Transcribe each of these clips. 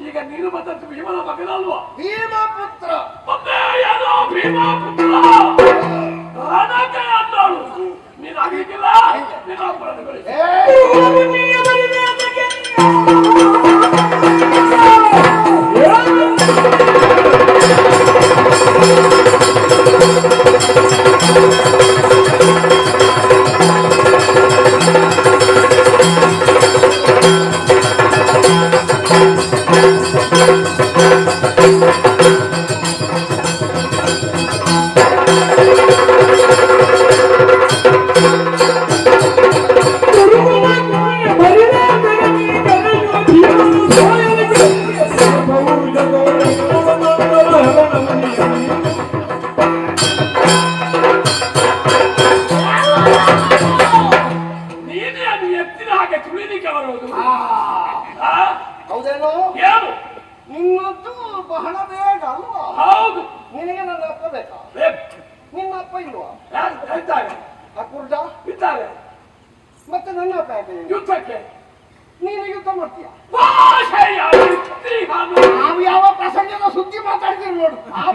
ಈಗ ನೀನು ಬಂದದ್ದು ಭೀಮನ ಮಗನಲ್ವಾ? ಭೀಮ ಪುತ್ರ ಒಂದೇ ಏನೋ ಭೀಮ ಪುತ್ರ ರಣಕ್ಕೆ ಅನ್ನೋಳು ನೀನು ಆಗಿದ್ದಿಲ್ಲ ನಿನ್ನ ಅಪರಾಧಗಳು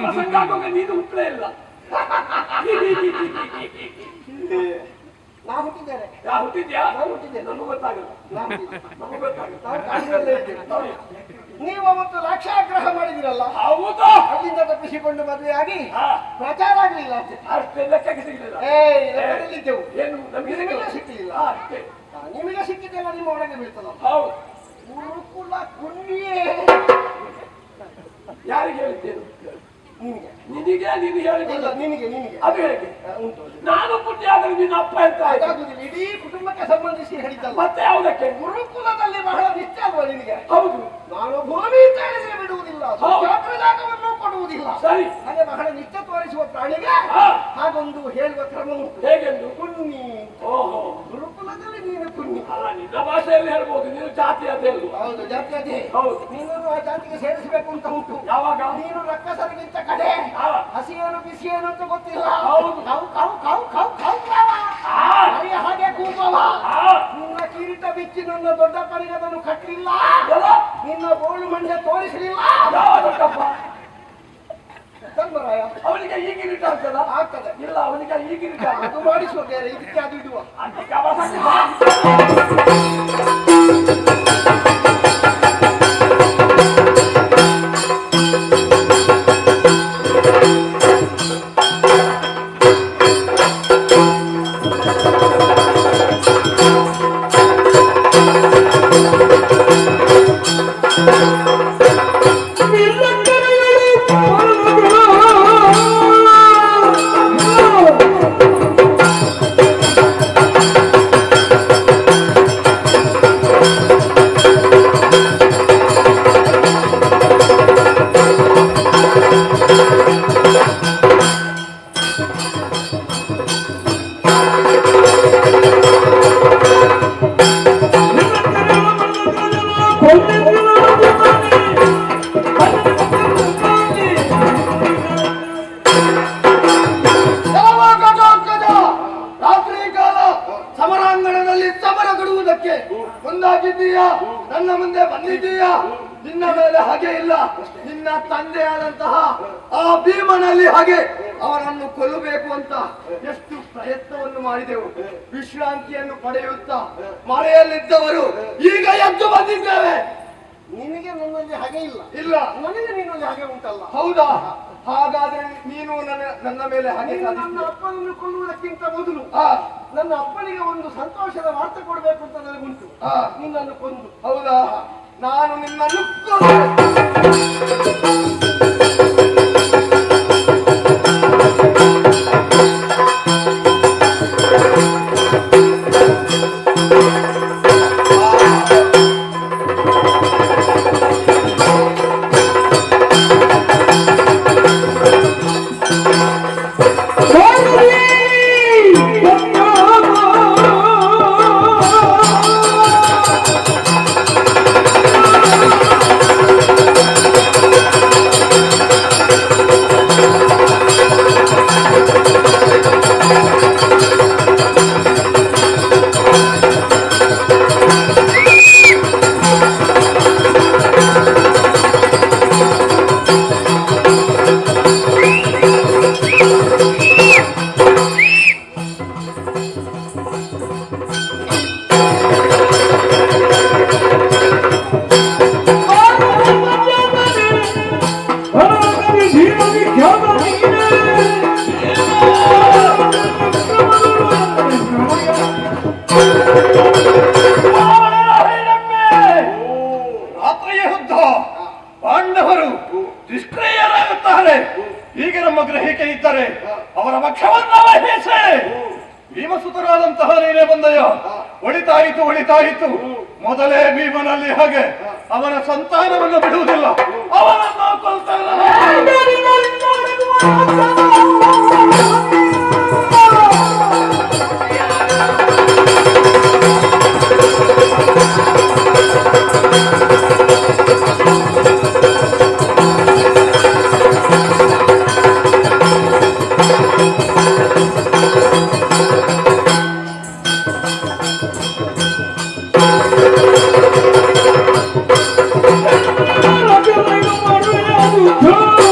ಪ್ರಸಂಗ ಆಗುವಾಗ ನೀನು ಹುಟ್ಟಲೇ ಇಲ್ಲ. ನಾ ಹುಟ್ಟಿದ್ದೇನೆ ಯಾ ಹುಟ್ಟಿದ್ಯಾ? ನಾನು ಹುಟ್ಟಿದ್ದೇನೆ ನನಗೂ ಗೊತ್ತಾಗಲ್ಲ. ನಾ ಹುಟ್ಟಿದ್ದೇನೆ. ನನಗೂ ಗೊತ್ತಾಗಲ್ಲ. ನಾವು ಕಾಡಿನಲ್ಲೇ ಇದ್ದೇವೆ. ನೀವು ಅವತ್ತು ಲಕ್ಷಾಗ್ರಹ ಮಾಡಿದಿರಲ್ಲ. ಹೌದು. ಅಲ್ಲಿಂದ ತಪ್ಪಿಸಿಕೊಂಡು ಮದುವೆ ಆಗಿ ಹಾ, ಪ್ರಚಾರ ಆಗ್ಲಿಲ್ಲ ಅಷ್ಟೇ ಲೆಕ್ಕದಲ್ಲಿದ್ದೆವು ಏನು ನಮಗೆ ನಿಮಗೆ ಸಿಕ್ಕಿಲ್ಲ ಹಾ, ಅಷ್ಟೇ. ನಿಮಗೆ ಸಿಕ್ಕಿದ್ದೆಲ್ಲ ನಿಮ್ಮ ಒಳಗೆ ಬೀಳ್ತಲ್ಲ. ಹೌದು. ಗುರುಕುಲ ಕುಂಡಿಯೇ ಯಾರಿಗೆ ಹೇಳಿದ್ದೇನು? ನಿನಗೆ. ನಿನಗೆ ನೀನು ಹೇಳಿಲ್ಲ ನಿನಗೆ ನಿನಗೆ. ಅದು ಹೇಗೆ? ಉಂಟು ನಾನು ಪುಣ್ಯ ಆದರೆ ನಿನ್ನ ಅಪ್ಪ ಅಂತ ಇಡೀ ಕುಟುಂಬಕ್ಕೆ ಸಂಬಂಧಿಸಿ ಹೇಳಿದ್ದಲ್ಲ. ಮತ್ತೆ ಯಾವುದಕ್ಕೆ? ಗುರುಕುಲದಲ್ಲಿ ಬಹಳ ನಿತ್ಯ ಅಲ್ವಾ ನಿನಗೆ? ಹೌದು. ನಾನು ಭೂಮಿ ಹೇಳಿದ್ರೆ ಬಿಡುವುದಿಲ್ಲ. ಕೊಡುವುದಿಲ್ಲ ಸರಿ. ಹಾಗೆ ಬಹಳ ನಿತ್ಯ ತೋರಿಸುವ ಪ್ರಾಣಿಗೆ ಹಾಗೊಂದು ಹೇಳುವ ಕ್ರಮ ಹೇಗೆಂದು? ಕುನ್ನಿ ಓಹೋ. ಗುರುಕುಲದಲ್ಲಿ ನೀನು ಕುನ್ನಿ ಅಲ್ಲ ನಿನ್ನ ಭಾಷೆಯಲ್ಲಿ ಹೇಳ್ಬೋದು. ನೀನು ಜಾತಿ ಅದೇ ಹೌದು ಜಾತಿ ಅದೇ. ಹೌದು. ನೀನು ಆ ಜಾತಿಗೆ ಸೇರಿಸಬೇಕು ಅಂತ ಉಂಟು. ಯಾವಾಗ? ನೀನು ರಕ್ಕಸರಿಗಿಂತ ಕಡೆ. ಹಸಿಯೇನು ಬಿಸಿಯೇನು ಅಂತ ಗೊತ್ತಿಲ್ಲ. ಹೌದು. ಕೌ ಕೌ ಕೌ ಕೌ ಕೌ. ಹಾಗೆ ಕೂಗುವ ಆ, ನಿನ್ನ ಕಿರೀಟ ಬಿಚ್ಚಿ ನನ್ನ ದೊಡ್ಡ ಪರಿಗದನ್ನು ಕಟ್ಟಲಿಲ್ಲ? ನಿನ್ನ ಗೋಳು ಮಂಡ್ಯ ತೋರಿಸಲಿಲ್ಲ. ಅವನಿಗೆ ಈ ಕಿರೀಟ ಆಗ್ತದ ಆಗ್ತದೆ ಇಲ್ಲ ಅವನಿಗೆ ಈ ಕಿರೀಟ ಅದು ಮಾಡಿಸುವ ಬೇರೆ ಇದಕ್ಕೆ ಅದು ಇಡುವ ಅದಕ್ಕೆ ಅವಸರ. ಮೇಲೆ ಹಾಗೆ ಇಲ್ಲ. ನಿನ್ನ ತಂದೆಯಾದಂತಹ ಆ ಭೀಮನಲ್ಲಿ ಹಾಗೆ ಅವನನ್ನು ಕೊಲ್ಲಬೇಕು ಅಂತ ಎಷ್ಟು ಪ್ರಯತ್ನವನ್ನು ಮಾಡಿದೆವು. ವಿಶ್ರಾಂತಿಯನ್ನು ಪಡೆಯುತ್ತಾ ಮರೆಯಲ್ಲಿದ್ದವರು ಈಗ ಎದ್ದು ಬಂದಿದ್ದೇವೆ. ನಿನಗೆ ನನ್ನಲ್ಲಿ ಹಾಗೆ ಇಲ್ಲ. ಇಲ್ಲ. ನನಗೆ ನಿನ್ನಲ್ಲಿ ಹಾಗೆ ಉಂಟಲ್ಲ. ಹೌದಾ? ಹಾಗಾದ್ರೆ ನೀನು ನನ್ನ ನನ್ನ ಮೇಲೆ ಹಾಗೆ ನನ್ನ ಅಪ್ಪನನ್ನು ಕೊಲ್ಲುವುದಕ್ಕಿಂತ ಮೊದಲು ನನ್ನ ಅಪ್ಪನಿಗೆ ಒಂದು ಸಂತೋಷದ ವಾರ್ತೆ ಕೊಡಬೇಕು ಅಂತ ನನಗುಂಟು. ನಿನ್ನನ್ನು ಕೊಂದು. ಹೌದಾ? ನಾನು ನಿನ್ನನ್ನು ಭೀಮಸುತರಾದಂತಹ ನೀನೇ ಬಂದಯ್ಯ. ಒಳಿತಾಯಿತು ಒಳಿತಾಯಿತು. ಮೊದಲೇ ಭೀಮನಲ್ಲಿ ಹಾಗೆ ಅವನ ಸಂತಾನವನ್ನು ಬಿಡುವುದಿಲ್ಲ. ಅವನನ್ನು ಕೊಲ್ತಾರೆ না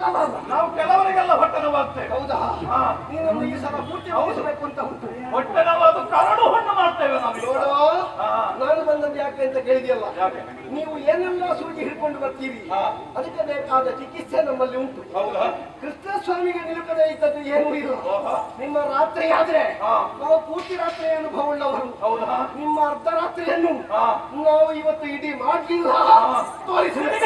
ನಾವು ಕೆಲವರಿಗೆಲ್ಲ ಹೊಟ್ಟೆ ನೋವಾಗ್ತೇವೆ. ಹೌದಾ. ನೀನನ್ನು ಈ ಸಲ ಪೂರ್ತಿ ಹೋಗಿಸಬೇಕು ಅಂತ ಉಂಟು. ಹೊಟ್ಟೆ ನೋವಾದ ಕರಡು ಹಣ್ಣು ಮಾಡ್ತೇವೆ ನಾವು ನೋಡು. ನಾನು ಬಂದದ್ದು ಯಾಕೆ ಅಂತ ಕೇಳಿದೆಯಲ್ಲ? ನೀವು ಏನೆಲ್ಲ ಸೂಜಿ ಹಿಡ್ಕೊಂಡು ಬರ್ತೀರಿ? ಅದಕ್ಕೆ ಬೇಕಾದ ಚಿಕಿತ್ಸೆ ನಮ್ಮಲ್ಲಿ ಉಂಟು. ಹೌದಾ? ಕೃಷ್ಣ ಸ್ವಾಮಿಗೆ ನಿಲುಕದೆ ಇದ್ದದ್ದು ಏನೂ ಇಲ್ಲ. ನಿಮ್ಮ ರಾತ್ರಿ ಆದ್ರೆ ನಾವು ಪೂರ್ತಿ ರಾತ್ರಿ ಅನುಭವ ಉಳ್ಳವರು ಹೌದಾ? ನಿಮ್ಮ ಅರ್ಧರಾತ್ರಿಯನ್ನು ಹಾ. ನಾವು ಇವತ್ತು ಇಡೀ ಮಾಡಲಿಲ್ಲ. ತೋರಿಸಿದೆ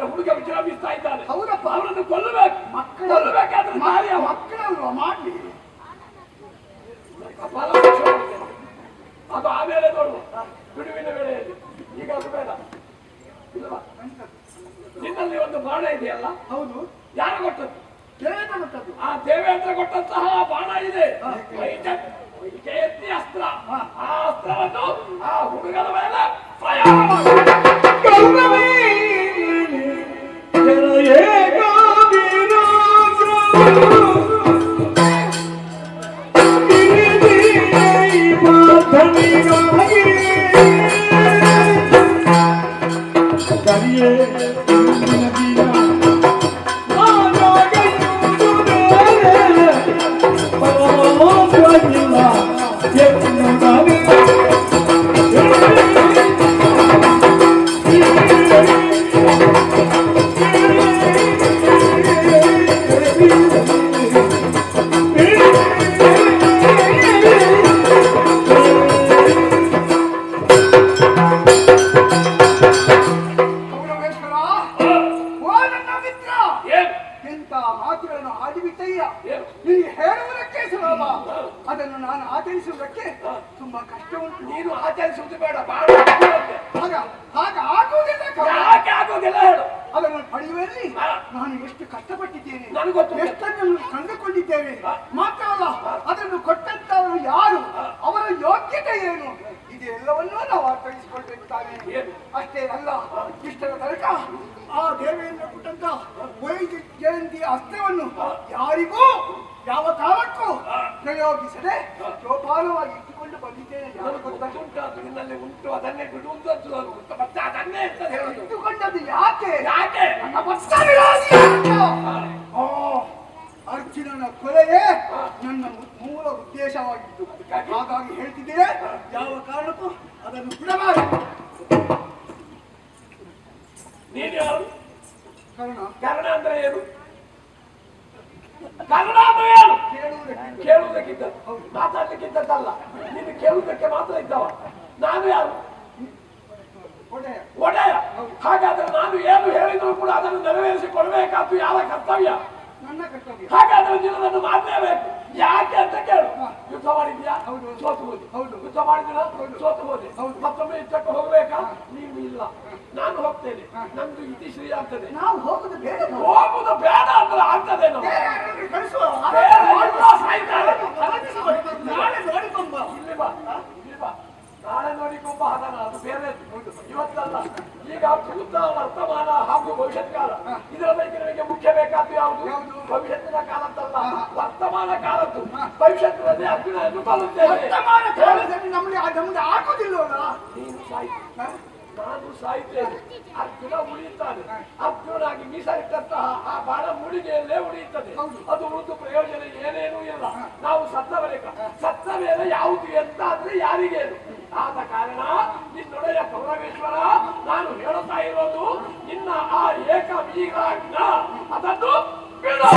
ಹಾಗಾದ್ರೆ ಹುಡುಗ ವಿಜೃಂಭಿಸ್ತಾ ಇದ್ದಾನೆ ಹೌದಪ್ಪ. ಅವರನ್ನು ಕೊಲ್ಲಬೇಕು. ಮಕ್ಕಳು ಕೊಲ್ಲಬೇಕಾದ್ರೆ ಮಾರಿಯ? ಮಕ್ಕಳಲ್ವಾ? ಮಾಡಿ ಅದು ಆಮೇಲೆ ನೋಡುವ. ಬಿಡುವಿನ ವೇಳೆಯಲ್ಲಿ. ಈಗ ಅದು ಬೇಡ. ಇಲ್ವಾ? ನಿನ್ನಲ್ಲಿ ಒಂದು ಬಾಣ ಇದೆಯಲ್ಲ? ಹೌದು. ಯಾರು ಕೊಟ್ಟದ್ದು? ದೇವೇಂದ್ರ ಮಟ್ಟದ್ದು ಆ ದೇವೇಂದ್ರ ಕೊಟ್ಟಂತಹ ಬಾಣ ಇದೆ. ಅಸ್ತ್ರ. ಆ ಅಸ್ತ್ರವನ್ನು ಆ ಹುಡುಗನ ಮೇಲೆ ಪ್ರಯಾಣ ಮಾಡಿ. اے ನೀನು ಆಚರಿಸುವುದು ಬೇಡ ಬಿಡುವಂತೆ. ಆಗ ಆಗುವುದಿಲ್ಲ ಕವ. ಯಾಕೆ ಆಗೋದಿಲ್ಲ ಹೇಳು. ಅದನ್ನು ಪಡೆಯುವಲ್ಲಿ ನಾನು ಎಷ್ಟು ಕಷ್ಟಪಟ್ಟಿದ್ದೇನೆ. ಎಷ್ಟನ್ನು ಕಂಡುಕೊಂಡಿದ್ದೇವೆ ಮಾತ್ರ ಅಲ್ಲ ಅದನ್ನು ಕೊಟ್ಟಂತವರು ಯಾರು? ಅವರ ಯೋಗ್ಯತೆ ಏನು? ಇದೆಲ್ಲವನ್ನೂ ನಾವು ಅರ್ಥೈಸಿಕೊಳ್ಬೇಕು ತಾನೆ ಅಷ್ಟೇ ಅಲ್ಲ ಇಷ್ಟರ ತನಕ ಆ ದೇವಿ ವೈದ್ಯಂತಿ ಅಸ್ತ್ರವನ್ನು ಯಾರಿಗೂ ಯಾವ ಕಾಲಕ್ಕೂ ಪ್ರಯೋಗಿಸದೆ ಜೋಪಾನವಾಗಿ ಉಂಟು ನಿನ್ನಲ್ಲಿ ಉಂಟು ಅದನ್ನೇ ಬಿಡುವುದು ಅಂತ ನನಗೆ ಮತ್ತೆ ಅದನ್ನೇ ಇಟ್ಟುಕೊಂಡದ್ದು ಯಾಕೆ ಯಾಕೆ. ಆ, ಅರ್ಜುನನ ಕೊಲೆಯೇ ನನ್ನ ಮೂಲ ಉದ್ದೇಶವಾಗಿತ್ತು ಹಾಗಾಗಿ ಹೇಳ್ತಿದ್ದೇನೆ ಯಾವ ಕಾರಣಕ್ಕೂ ಅದನ್ನು ಬಿಡಬಾರದು ನೀನು ಕಾರಣ ಕನ್ನಡ ಅಂದ್ರೆ ಏನು ಕನ್ನಡ ಹೇಳು ಏನು ಕೇಳುವುದಕ್ಕೆ ಕೇಳುವುದಕ್ಕಿಂತ ಮಾತಾಡ್ಲಿಕ್ಕಿಂತದ್ದಲ್ಲ ನೀನು ಕೇಳುವುದಕ್ಕೆ ಮಾತ್ರ ಇದ್ದವ. ನಾನು ಯಾರು? ಒಡೆಯ. ಹಾಗಾದ್ರೆ ನಾನು ಏನು ಹೇಳಿದ್ರು ಕೂಡ ಅದನ್ನು ನೆರವೇರಿಸಿ ಕೊಡಬೇಕಾದ್ದು ಯಾವ ಕರ್ತವ್ಯ. ಹಾಗಾದ್ರೆ ನೀನು ಮಾಡಲೇಬೇಕು. ಯಾಕೆ ಅಂತ ಕೇಳು. ಯುದ್ಧ ಮಾಡಿದ್ಯಾ. ಸೋತು ಹೋದೆ. ಯುದ್ಧ ಮಾಡಿದಿನ ಸೋತು ಹೋದೆ ಹೌದು. ಮತ್ತೊಮ್ಮೆ ಯುದ್ಧಕ್ಕೆ ಹೋಗ್ಬೇಕಾ? ನೀನು ಇಲ್ಲ. ನಾನು ಹೋಗ್ತೇನೆ. ನಮ್ದು ಇತಿ ಶ್ರೀ ಆಗ್ತದೆ. ನಾವು ಹೋಗುದು ಬೇಡ ಹೋಗುದು ಬೇಡ ಅಂದ್ರೆ ಆಗ್ತದೆ. ನಾಳೆ ನೋಡಿಕೊಂಬ. ಹದನ ಅದು ಬೇರೆ ಇವತ್ತಲ್ಲ. ಈಗ ಭೂತ ವರ್ತಮಾನ ಹಾಗೂ ಭವಿಷ್ಯತ್ ಕಾಲ ಇದರ ಬಗ್ಗೆ ನಿಮಗೆ ಮುಖ್ಯ ಬೇಕಾದ್ದು ಯಾವುದು? ಭವಿಷ್ಯತ್ತಿನ ಕಾಲ ಅಂತಲ್ಲ ಹಾ, ಹಾ. ವರ್ತಮಾನ ಕಾಲದ್ದು ಭವಿಷ್ಯತ್ತಿನಲ್ಲಿ ವರ್ತಮಾನ ಕಾಲದಲ್ಲಿ ನಮಗೆ ನಮ್ಗೆ ನಾನು ಸಾಯ್ತೇನೆ. ಅರ್ಜುನ ಉಳಿಯುತ್ತಾನೆ. ಅರ್ಜುನಾಗಿ ಮೀಸಲಿಟ್ಟಂತಹ ಆ ಬಾಣ ಮುಳಿಗೆಯಲ್ಲೇ ಉಳಿಯುತ್ತದೆ. ಅದು ಉಳಿದು ಪ್ರಯೋಜನ ಏನೇನೂ ಇಲ್ಲ. ನಾವು ಸತ್ತ ಬಳಿಕ ಸತ್ತ ಮೇಲೆ ಯಾವುದು ಎಂತ ಅಂದ್ರೆ ಯಾರಿಗೇನು. ಆದ ಕಾರಣ ನಿನ್ನೊಡೆಯ ಕೌರವೇಶ್ವರ ನಾನು ಹೇಳುತ್ತಾ ಇರೋದು ನಿನ್ನ ಆ ಏಕ ವೀರಾಜ್ಞ ಅದನ್ನು ಬಿಡು.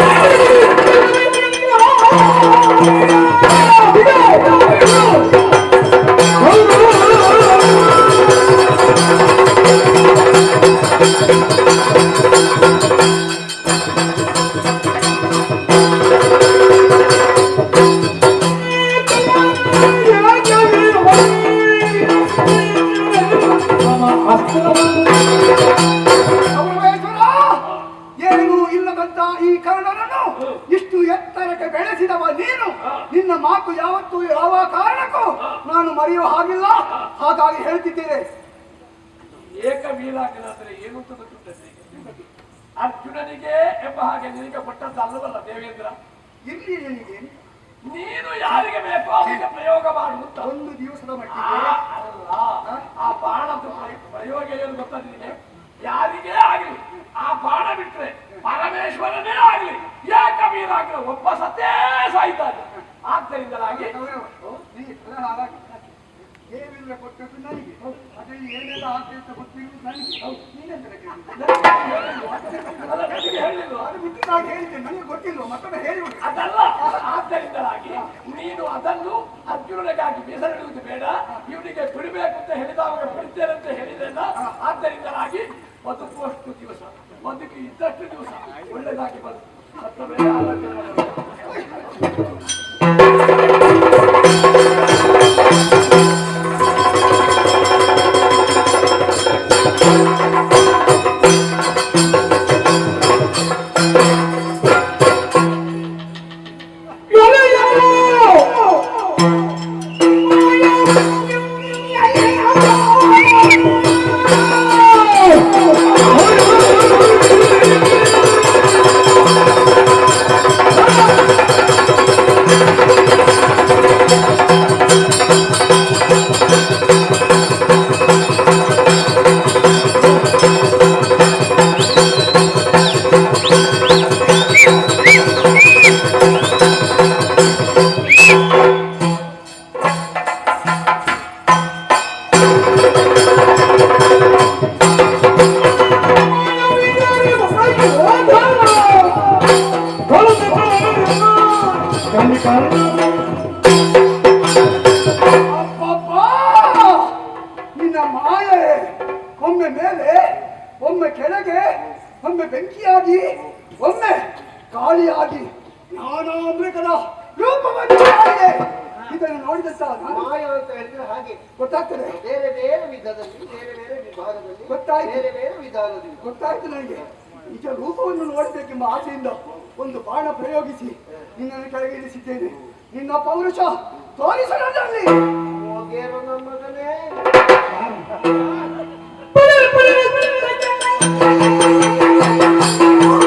ಪ್ರಯೋಗ ಮಾಡುವಂತ ಒಂದು ದಿವಸದ ಮಟ್ಟಿಗೆ ಅಲ್ಲ ಆ ಬಾಣದ ಪ್ರಯ- ಪ್ರಯೋಗ ಏನು ಗೊತ್ತಾ ನಿನಗೆ ಯಾರಿಗೇ ಆಗಲಿ ಆ ಬಾಣ ಬಿಟ್ರೆ ಪರಮೇಶ್ವರನೇ ಆಗಲಿ ಏಕ ವೀರಾಗ್ರ ಒಬ್ಬ ಸತ್ತೇ ಸಾಯ್ತಾನೆ ಆದ್ದರಿಂದಲಾಗಿ ಏನೆಲ್ಲ ಕೊಟ್ಟದ್ದು ನನಗೆ. ಅದೇ ಏನೆಲ್ಲ ಆಗ್ತದೆ ಗೊತ್ತಿರುವುದು ನನಗೆ? ಅದು ಬಿಟ್ಟು ನಾನು ಹೇಳಿದ್ದೇನೆ ನನಗೆ ಗೊತ್ತಿಲ್ಲ. ಮತ್ತೊಮ್ಮೆ ಹೇಳಿ ಅದಲ್ಲ. ಆದ್ದರಿಂದಲಾಗಿ ನೀನು ಅದನ್ನು ಅರ್ಜುನನಿಗಾಗಿ ಮೀಸಲಿಡುವುದು ಬೇಡ. ಇವನಿಗೆ ಬಿಡಬೇಕು ಅಂತ ಹೇಳಿದವಾಗ ಬಿಡ್ತೇನೆ ಅಂತ ಹೇಳಿದ್ರಲ್ಲ ಆದ್ದರಿಂದಲಾಗಿ ಬದುಕುವಷ್ಟು ದಿವಸ. ಬದುಕಿ ಇದ್ದಷ್ಟು ದಿವಸ. ಒಳ್ಳೆದಾಗಿ ಬಂತು ಸತ್ತ ಒಮ್ಮೆ ಬೆಂಕಿಯಾಗಿ ಒಮ್ಮೆ ಗಾಳಿಯಾಗಿ ನಾನಾ ಮೃಗದ ರೂಪವನ್ನು ಮಾಡಿದೆ ಇದನ್ನು ನೋಡಿದ ಮಾಯ ಅಂತ ಹೇಳಿದ್ರೆ ಹಾಗೆ ಗೊತ್ತಾಗ್ತದೆ ಬೇರೆ ಬೇರೆ ವಿಧದಲ್ಲಿ ಬೇರೆ ಬೇರೆ ವಿಭಾಗದಲ್ಲಿ ಗೊತ್ತಾಯ್ತು. ಬೇರೆ ಬೇರೆ ವಿಧಾನದಲ್ಲಿ ಗೊತ್ತಾಯ್ತು ನನಗೆ ನಿಜ ರೂಪವನ್ನು ನೋಡಬೇಕೆಂಬ ಆಸೆಯಿಂದ ಒಂದು ಬಾಣ ಪ್ರಯೋಗಿಸಿ ನಿನ್ನನ್ನು ಕೆಳಗೆ ಇಳಿಸಿದ್ದೇನೆ ನಿನ್ನ ಪೌರುಷ ತೋರಿಸು ನನ್ನಲ್ಲಿ ಹೋಗೇರೋ ನಮ್ಮ Oh,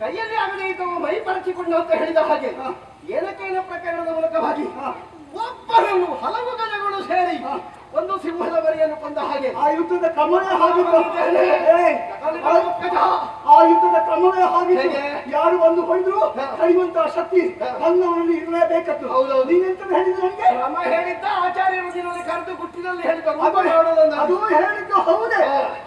ಕೈಯಲ್ಲಿ ಆಗದೆ ಇದ್ದವ ಮೈ ಪರಚಿಕೊಂಡು ಅಂತ ಹೇಳಿದ ಹಾಗೆ. ಏನಕ್ಕೇನ ಪ್ರಕರಣದ ಮೂಲಕವಾಗಿ. ಒಬ್ಬರನ್ನು ಹಲವು ಗಜಗಳು ಸೇರಿ ಒಂದು ಸಿಂಹದ ಮರಿಯನ್ನು ಕೊಂದ ಹಾಗೆ ಆ ಯುದ್ಧದ ಕಮಲ ಏಯ್, ಆ ಯುದ್ಧದ ಕ್ರಮವೇ ಹಾಗೆ? ಯಾರು ಬಂದು ಹೊಯ್ದ್ರು ಹಾ. ಕಡಿಯುವಂತ ಶಕ್ತಿ ಬಂದವರಲ್ಲಿ ಇರಲೇಬೇಕತ್ತು. ಹೌದೌದು. ನೀನೆಂತ ಹೇಳಿದ್ರು ನನಗೆ? ನಮ್ಮ ಹೇಳಿದ್ದ ಆಚಾರ್ಯರು ನಿನ್ನಲ್ಲಿ ಕರೆದು ಗುಟ್ಟಿನಲ್ಲಿ ಹೇಳಿದ್ರು. ಅದು. ಹೇಳಿದ್ದು ಹೌದೇ.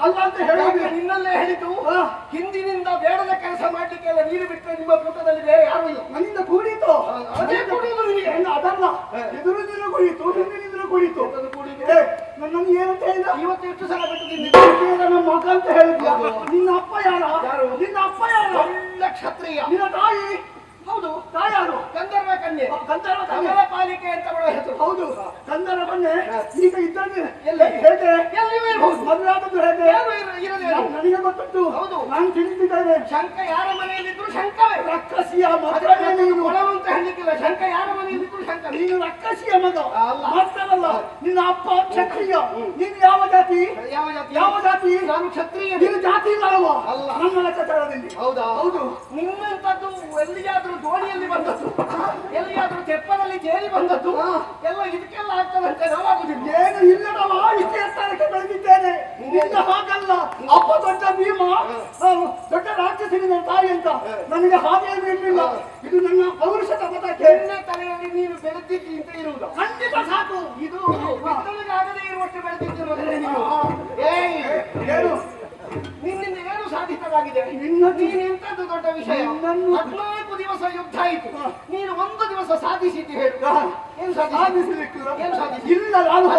ಅಲ್ಲ ಅಂತ ಹೇಳಿದ್ರೆ. ನಿನ್ನಲ್ಲೇ ಹೇಳಿದ್ದು? ಹಾ. ಹಿಂದಿನಿಂದ ಬೇಡದ ಕೆಲಸ ಮಾಡ್ಲಿಕ್ಕೆಲ್ಲ ನೀರು ಬಿಟ್ಟರೆ ನಿಮ್ಮ ಕೂಟದಲ್ಲಿ ಬೇರೆ ಯಾರು ಇಲ್ಲ. ನನ್ನಿಂದ ಕೂಡಿತು ಅದೇ ನಿನಗೆ. ಅದಲ್ಲ. ಎದುರು ನಿನ್ನ ಕುಡಿಯಿತು ಹಿಂದಿನಿಂದ ಕುಡಿತು ಕೂಡಿತು? ನನ್ನನ್ನು ಏನಂತ ಹೇಳಿದ? ಇವತ್ತು ಎಷ್ಟು ಸಲ? ನನ್ನ ಮಗ ಅಂತ ಹೇಳಿದ್ಯಾ ನಿನ್ನ ಅಪ್ಪ ಯಾರ? ಯಾರು? ನಿನ್ನ ಅಪ್ಪ ಯಾರ? ಒಳ್ಳೆ ಕ್ಷತ್ರಿಯ. ನಿನ್ನ ತಾಯಿ? ಹೌದು. ತಾಯಾರು ಗಂಧರ್ವ ಕನ್ಯೆ. ಗಂಧರ್ವ ಕನ್ಯೆ. ಪಾಲಿಕೆ ಅಂತ ಬರೋ ಹೆಸರು. ಹೌದು. ಗಂಧರ ಬನ್ನೆ. ಈಗ ಇದ್ದಾನೆ ಎಲ್ಲ? ಹೇಗೆ ಎಲ್ಲಿಯೂ ಇರ್ಬೋದು. ಮದುವೆ ಆದದ್ದು ಹೇಗೆ ನನಗೆ ಗೊತ್ತುಂಟು. ಹೌದು. ನಾನು ತಿಳಿದಿದ್ದೇನೆ. ಶಂಕ ಯಾರ ಮನೆಯಲ್ಲಿದ್ರು ಶಂಕವೇ. ರಕ್ಕಸಿಯ ಮಗ. ನೀನು ಅಂತ ಹೇಳಲಿಕ್ಕಿಲ್ಲ ಶಂಕ ಯಾರ ಮನೆಯಲ್ಲಿದ್ರು ಶಂಕ. ನೀನು ರಕ್ಕಸಿಯ ಮಗ. ಮಾತ್ರವಲ್ಲ ನಿನ್ನ ಅಪ್ಪ ಕ್ಷತ್ರಿಯ. ನೀನು ಯಾವ ಜಾತಿ? ಯಾವ ಜಾತಿ? ಯಾವ ಜಾತಿ? ನಾನು ಕ್ಷತ್ರಿಯ. ನೀನು ಜಾತಿ ಇಲ್ಲವ ಅಲ್ಲ. ನನ್ನ ಲೆಕ್ಕಾಚಾರದಲ್ಲಿ. ಹೌದಾ? ಹೌದು. ನಿಮ್ಮಂತದ್ದು ಎಲ್ಲಿಯಾದ್ರೂ ದೋಣಿಯಲ್ಲಿ ಬಂದದ್ದು? ಎಲ್ಲಿಯಾದ್ರೂ ತೆಪ್ಪದಲ್ಲಿ ತೇಲಿ ಬಂದದ್ದು? ಎಲ್ಲ ಇದಕ್ಕೆಲ್ಲ ಆಗ್ತದಂತೆ ನಾವಾಗುದಿಲ್ಲ ಏನು ಇಲ್ಲದವ? ಇಷ್ಟೇ ಎತ್ತರಕ್ಕೆ ಬೆಳೆದಿದ್ದೇನೆ ನಿನ್ನ ಹಾಗಲ್ಲ. ಅಪ್ಪ ದೊಡ್ಡ ಭೀಮ. ದೊಡ್ಡ ರಾಕ್ಷಸನಿನ ತಾಯಿ ಅಂತ. ನನಗೆ ಹಾಗೆ ಇರಲಿಲ್ಲ. ಇದು ನನ್ನ ಪೌರುಷದ ಪದಕ್ಕೆ ನಿನ್ನ ತಲೆಯಲ್ಲಿ ನೀನು ಬೆಳೆದಿದ್ದಿ ಅಂತ ಇರುವುದು. ಖಂಡಿತ ಸಾಕು. ಇದು ಆಗದೆ ಇರುವಷ್ಟು ಬೆಳೆದಿದ್ದು ಮಗನೇ ನೀನು ಏಯ್ ಏನು? ನಿನ್ನಿಂದ ಏನು ಸಾಧಿತವಾಗಿದೆ? ನಿನ್ನ ನೀನು ಎಂತದ್ದು ದೊಡ್ಡ ವಿಷಯ? ನಿನ್ನನ್ನು- ಹದಿನಾಲ್ಕು ದಿವಸ ಯುದ್ಧ ಆಯಿತು. ನೀನು ಒಂದು ದಿವಸ ಸಾಧಿಸಿದ್ದು ಹೇಳು. ಏನು ಸಾಧಿಸಬೇಕು ಏನು ಸಾಧಿಸಿ ಇಲ್ಲ ನಾನು